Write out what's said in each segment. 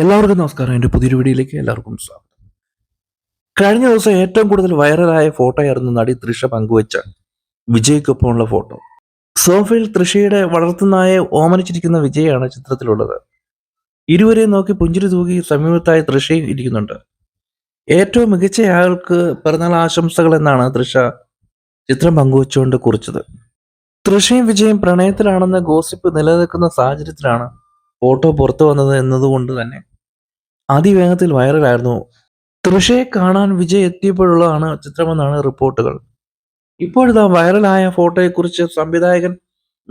എല്ലാവർക്കും നമസ്കാരം. എന്റെ പുതിയൊരു വീഡിയോയിലേക്ക് എല്ലാവർക്കും സ്വാഗതം. കഴിഞ്ഞ ദിവസം ഏറ്റവും കൂടുതൽ വൈറലായ ഫോട്ടോയായിരുന്നു നടി തൃഷ പങ്കുവച്ച വിജയ്ക്കൊപ്പമുള്ള ഫോട്ടോ. സോഫയിൽ തൃഷയുടെ വളർത്തുനായെ ഓമനിച്ചിരിക്കുന്ന വിജയാണ് ചിത്രത്തിലുള്ളത്. ഇരുവരെയും നോക്കി പുഞ്ചിരി തൂകി സമീപത്തായി തൃഷയും ഇരിക്കുന്നുണ്ട്. ഏറ്റവും മികച്ച ആൾക്ക് പിറന്നാൾ ആശംസകൾ എന്നാണ് തൃഷ ചിത്രം പങ്കുവച്ചുകൊണ്ട് കുറിച്ചത്. തൃഷയും വിജയും പ്രണയത്തിലാണെന്ന ഗോസിപ്പ് നിലനിൽക്കുന്ന സാഹചര്യത്തിലാണ് ഫോട്ടോ പുറത്തു വന്നത് എന്നതുകൊണ്ട് തന്നെ അതിവേഗത്തിൽ വൈറലായിരുന്നു. തൃഷയെ കാണാൻ വിജയ് എത്തിയപ്പോഴുള്ളതാണ് ചിത്രമെന്നാണ് റിപ്പോർട്ടുകൾ. ഇപ്പോഴിതാ വൈറലായ ഫോട്ടോയെക്കുറിച്ച് സംവിധായകൻ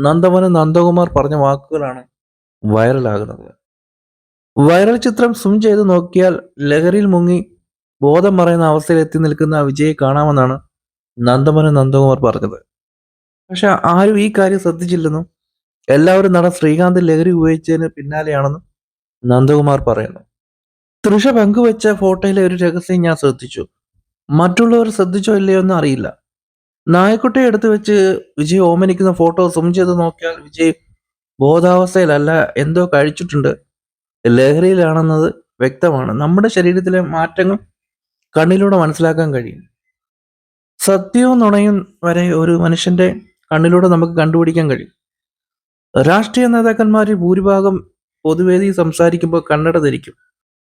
നന്ദവന നന്ദകുമാർ പറഞ്ഞ വാക്കുകളാണ് വൈറലാകുന്നത്. വൈറൽ ചിത്രം സും ചെയ്ത് നോക്കിയാൽ ലഹരിയിൽ മുങ്ങി ബോധം മറയുന്ന അവസ്ഥയിൽ എത്തി നിൽക്കുന്ന വിജയെ കാണാമെന്നാണ് നന്ദമന നന്ദകുമാർ പറഞ്ഞത്. പക്ഷെ ആരും ഈ കാര്യം ശ്രദ്ധിച്ചില്ലെന്നും എല്ലാവരും നടൻ ശ്രീകാന്ത് ലഹരി ഉപയോഗിച്ചതിന് പിന്നാലെയാണെന്നും നന്ദകുമാർ പറയുന്നു. തൃഷ പങ്കുവെച്ച ഫോട്ടോയിലെ ഒരു രഹസ്യം ഞാൻ ശ്രദ്ധിച്ചു. മറ്റുള്ളവർ ശ്രദ്ധിച്ചോ ഇല്ലയോ എന്ന് അറിയില്ല. നായക്കുട്ടിയെ എടുത്തു വെച്ച് വിജയ് ഓമനിക്കുന്ന ഫോട്ടോ സൂം ചെയ്ത് നോക്കിയാൽ വിജയ് ബോധാവസ്ഥയിലല്ല എന്തോ കഴിച്ചിട്ടുണ്ട്. ലഹരിയിലാണെന്നത് വ്യക്തമാണ്. നമ്മുടെ ശരീരത്തിലെ മാറ്റങ്ങൾ കണ്ണിലൂടെ മനസ്സിലാക്കാൻ കഴിയും. സത്യവും നുണയും വരെ ഒരു മനുഷ്യന്റെ കണ്ണിലൂടെ നമുക്ക് കണ്ടുപിടിക്കാൻ കഴിയും. രാഷ്ട്രീയ നേതാക്കന്മാരിൽ ഭൂരിഭാഗം പൊതുവേദി സംസാരിക്കുമ്പോൾ കണ്ണട ധരിക്കും.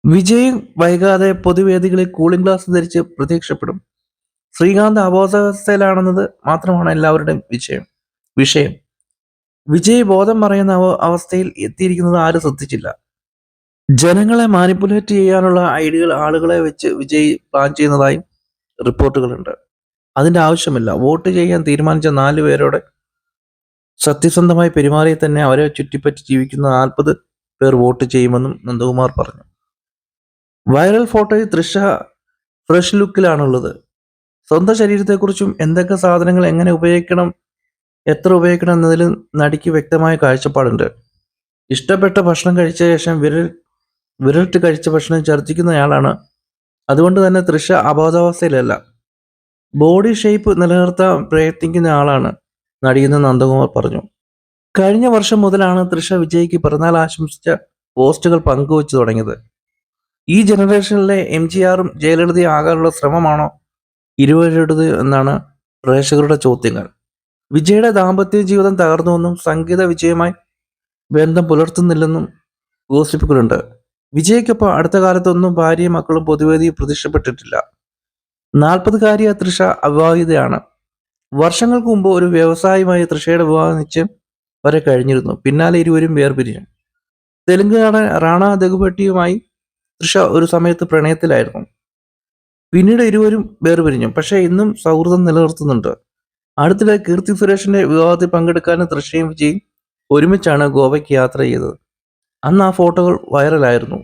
വിജയം വൈകാതെ പൊതുവേദികളിൽ കൂളിംഗ് ഗ്ലാസ് ധരിച്ച് പ്രത്യക്ഷപ്പെടും. ശ്രീകാന്ത് അബോധാവസ്ഥയിലാണെന്നത് മാത്രമാണ് എല്ലാവരുടെയും വിജയം. വിഷയം. വിജയ് ബോധം പറയുന്ന അവസ്ഥയിൽ എത്തിയിരിക്കുന്നത് ആരും ശ്രദ്ധിച്ചില്ല. ജനങ്ങളെ മാനിപ്പുലേറ്റ് ചെയ്യാനുള്ള ഐഡിയകൾ ആളുകളെ വെച്ച് വിജയ് പ്ലാൻ ചെയ്യുന്നതായും റിപ്പോർട്ടുകളുണ്ട്. അതിന്റെ ആവശ്യമില്ല. വോട്ട് ചെയ്യാൻ തീരുമാനിച്ച നാല് പേരോടെ സത്യസന്ധമായി പെരുമാറി തന്നെ അവരെ ചുറ്റിപ്പറ്റി ജീവിക്കുന്ന നാൽപ്പത് പേർ വോട്ട് ചെയ്യുമെന്നും നന്ദകുമാർ പറഞ്ഞു. വൈറൽ ഫോട്ടോയിൽ തൃഷ ഫ്രഷ് ലുക്കിലാണുള്ളത് സ്വന്തം ശരീരത്തെക്കുറിച്ചും എന്തൊക്കെ സാധനങ്ങൾ എങ്ങനെ ഉപയോഗിക്കണം എത്ര ഉപയോഗിക്കണം എന്നതിലും നടിക്ക് വ്യക്തമായ കാഴ്ചപ്പാടുണ്ട്. ഇഷ്ടപ്പെട്ട ഭക്ഷണം കഴിച്ച ശേഷം വിരൽ വിരലിട്ട് കഴിച്ച ഭക്ഷണം ഛർദ്ദിക്കുന്നയാളാണ്. അതുകൊണ്ട് തന്നെ തൃഷ അബോധാവസ്ഥയിലല്ല. ബോഡി ഷേപ്പ് നിലനിർത്താൻ പ്രയത്നിക്കുന്ന ആളാണ് നടിയെന്ന് നന്ദകുമാർ പറഞ്ഞു. കഴിഞ്ഞ വർഷം മുതലാണ് തൃഷ വിജയ്ക്ക് പിറന്നാൾ ആശംസിച്ച പോസ്റ്റുകൾ പങ്കുവച്ചു തുടങ്ങിയത്. ഈ ജനറേഷനിലെ എം ജി ആറും ജയലളിതയും ആകാനുള്ള ശ്രമമാണോ ഇരുവരുടേത് എന്നാണ് പ്രേക്ഷകരുടെ ചോദ്യങ്ങൾ. വിജയുടെ ദാമ്പത്യ ജീവിതം തകർന്നുവെന്നും സംഗീത വിജയമായി ബന്ധം പുലർത്തുന്നില്ലെന്നും ഗോസിപ്പുകളുണ്ട്. വിജയ്ക്കൊപ്പം അടുത്ത കാലത്തൊന്നും ഭാര്യയും മക്കളും പൊതുവേദിയിൽ പ്രത്യക്ഷപ്പെട്ടിട്ടില്ല. നാൽപ്പതുകാരിയ തൃഷ അവിവാഹിതയാണ്. വർഷങ്ങൾക്ക് മുമ്പ് ഒരു വ്യവസായമായി തൃഷയുടെ വിവാഹ നിശ്ചയം വരെ കഴിഞ്ഞിരുന്നു. പിന്നാലെ ഇരുവരും വേർപിരിഞ്ഞു. തെലുങ്ക് നടൻ റാണ ദഗുഭട്ടിയുമായി തൃഷ ഒരു സമയത്ത് പ്രണയത്തിലായിരുന്നു. പിന്നീട് ഇരുവരും വേർപിരിഞ്ഞു. പക്ഷേ ഇന്നും സൗഹൃദം നിലനിർത്തുന്നുണ്ട്. അടുത്തിടെ കീർത്തി സുരേഷിന്റെ വിവാഹത്തിൽ പങ്കെടുക്കാനും തൃഷയും വിജയും ഒരുമിച്ചാണ് ഗോവയ്ക്ക് യാത്ര ചെയ്തത്. അന്ന് ആ ഫോട്ടോകൾ വൈറലായിരുന്നു.